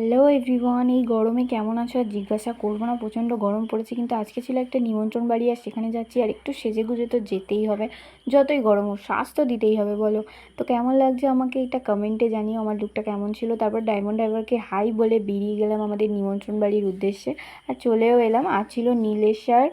Hello everyone, এই গরমে কেমন আছো? আর জিজ্ঞাসা করব না, প্রচণ্ড গরম পড়েছে, কিন্তু আজকে ছিল একটা নিমন্ত্রণ বাড়ি আর সেখানে যাচ্ছি, আর একটু সেজে গুজে তো যেতেই হবে, যতই গরম হোক শ্বাস তো দিতেই হবে, বলো। তো কেমন লাগছে আমাকে এটা কমেন্টে জানিও, আমার লুকটা কেমন ছিল? তারপর ডায়মন্ড ড্রাইভারকে হাই বলে বেরিয়ে গেলাম আমাদের নিমন্ত্রণ বাড়ির উদ্দেশ্যে, আর চলেও এলাম, আর ছিল নীলেশার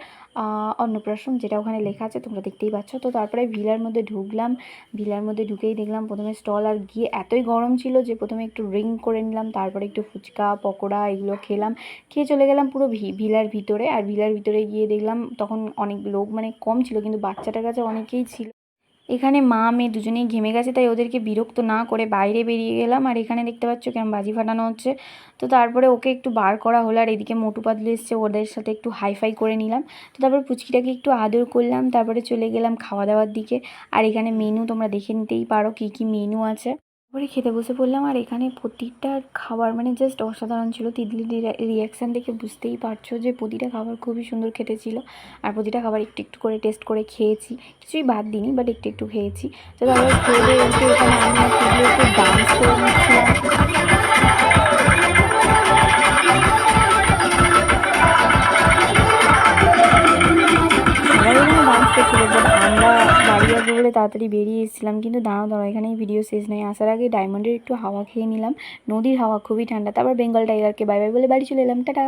অন্নপ্রাশন যেটা ওখানে লেখা আছে, তোমরা দেখতেই পাচ্ছ। তো তারপরে ভিলার মধ্যে ঢুকলাম। ভিলার মধ্যে ঢুকেই দেখলাম প্রথমে স্টল আর গিয়ে এতই গরম ছিল যে প্রথমে একটু রিং করে নিলাম, তারপরে একটু ফুচকা, পকোড়া এগুলো খেলাম। খেয়ে চলে গেলাম পুরো ভিলার ভিতরে। আর ভিলার ভিতরে গিয়ে দেখলাম তখন অনেক লোক মানে কম ছিল, কিন্তু বাচ্চাটার কাছে অনেকেই ছিল। এখানে মা, মেয়ে দুজনেই ঘেমে গেছে, তাই ওদেরকে বিরক্ত না করে বাইরে বেরিয়ে গেলাম। আর এখানে দেখতে পাচ্ছ কেমন বাজি ফাটানো হচ্ছে। তো তারপরে ওকে একটু বার করা হলো, আর এদিকে মোটু পাতলু এসছে, ওদের সাথে একটু হাইফাই করে নিলাম। তো তারপর পুচকিটাকে একটু আদর করলাম, তারপরে চলে গেলাম খাওয়া দাওয়ার দিকে। আর এখানে মেনু তোমরা দেখে নিতেই পারো কী কী মেনু আছে। তারপরে খেতে বসে পড়লাম। আর এখানে প্রতিটা খাবার মানে জাস্ট অসাধারণ ছিল। তিতলির রিয়াকশান দেখে বুঝতেই পারছ যে প্রতিটা খাবার খুবই সুন্দর খেতে ছিল আর প্রতিটা খাবার একটু একটু করে টেস্ট করে খেয়েছি। কিছুই বাদ দিইনি বাট একটু একটু খেয়েছি। তো তারপরে খেয়ে একটু ডান্স করে বলে তাড়াতাড়ি বেরিয়ে এসেছিলাম। কিন্তু দাঁড়াও দাঁড়াও, এখানেই ভিডিও শেষ নেই আসার আগে ডায়মন্ডের একটু হাওয়া খেয়ে নিলাম। নদীর হাওয়া খুবই ঠান্ডা। তারপর বেঙ্গল টাইগারকে বাই বাই বলে বাড়ি চলে এলাম। টাটা!